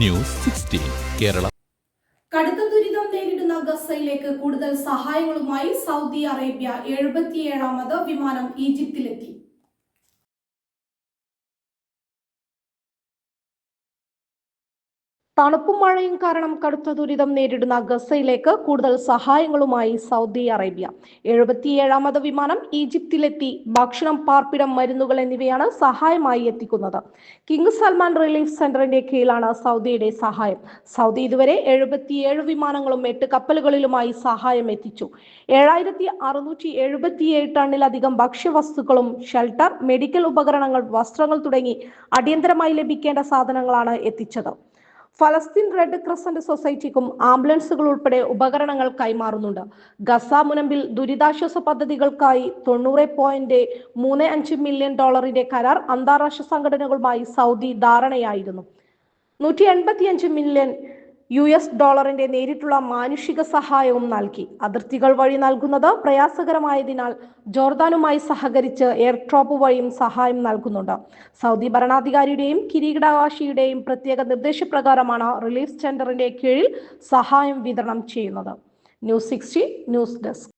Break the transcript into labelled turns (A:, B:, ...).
A: News sixteen Kerala.
B: കടുത്ത ദുരിതം നേരിടുന്ന ഗസയിലേക്ക് കൂടുതൽ സഹായങ്ങളുമായി സൗദി അറേബ്യ എഴുപത്തിയേഴാമത് വിമാനം ഈജിപ്തിലെത്തി. തണുപ്പും മഴയും കാരണം കടുത്ത ദുരിതം നേരിടുന്ന ഗസയിലേക്ക് കൂടുതൽ സഹായങ്ങളുമായി സൗദി അറേബ്യ. എഴുപത്തിയേഴാമത് വിമാനം ഈജിപ്തിലെത്തി. ഭക്ഷണം പാർപ്പിടം മരുന്നുകൾ എന്നിവയാണ് സഹായമായി എത്തിക്കുന്നത്. കിങ് സൽമാൻ റിലീഫ് സെന്ററിന്റെ കീഴിലാണ് സൗദിയുടെ സഹായം. സൗദി ഇതുവരെ എഴുപത്തിയേഴ് വിമാനങ്ങളും എട്ട് കപ്പലുകളിലുമായി സഹായം എത്തിച്ചു. ഏഴായിരത്തി അറുന്നൂറ്റി എഴുപത്തിയേഴ് ടണ്ണിലധികം ഭക്ഷ്യവസ്തുക്കളും ഷെൽട്ടർ മെഡിക്കൽ ഉപകരണങ്ങൾ വസ്ത്രങ്ങൾ തുടങ്ങി അടിയന്തരമായി ലഭിക്കേണ്ട സാധനങ്ങളാണ് എത്തിച്ചത്. ഫലസ്തീൻ റെഡ് ക്രസന്റ് സൊസൈറ്റിക്കും ആംബുലൻസുകൾ ഉൾപ്പെടെ ഉപകരണങ്ങൾ കൈമാറുന്നുണ്ട്. ഗസ മുനമ്പിൽ ദുരിതാശ്വാസ പദ്ധതികൾക്കായി തൊണ്ണൂറ് പോയിന്റ് മൂന്ന് അഞ്ച് മില്യൺ ഡോളറിന്റെ കരാർ അന്താരാഷ്ട്ര സംഘടനകളുമായി സൗദി ധാരണയായിരുന്നു. നൂറ്റി എൺപത്തിയഞ്ച് മില്യൺ യു എസ് ഡോളറിന്റെ നേരിട്ടുള്ള മാനുഷിക സഹായവും നൽകി. അതിർത്തികൾ വഴി നൽകുന്നത് പ്രയാസകരമായതിനാൽ ജോർദാനുമായി സഹകരിച്ച് എയർ ഡ്രോപ്പ് വഴിയും സഹായം നൽകുന്നുണ്ട്. സൗദി ഭരണാധികാരിയുടെയും കിരീടാവാശിയുടെയും പ്രത്യേക നിർദ്ദേശപ്രകാരമാണ് റിലീഫ് സെന്ററിന്റെ കീഴിൽ സഹായം വിതരണം ചെയ്യുന്നത്. News sixty news desk.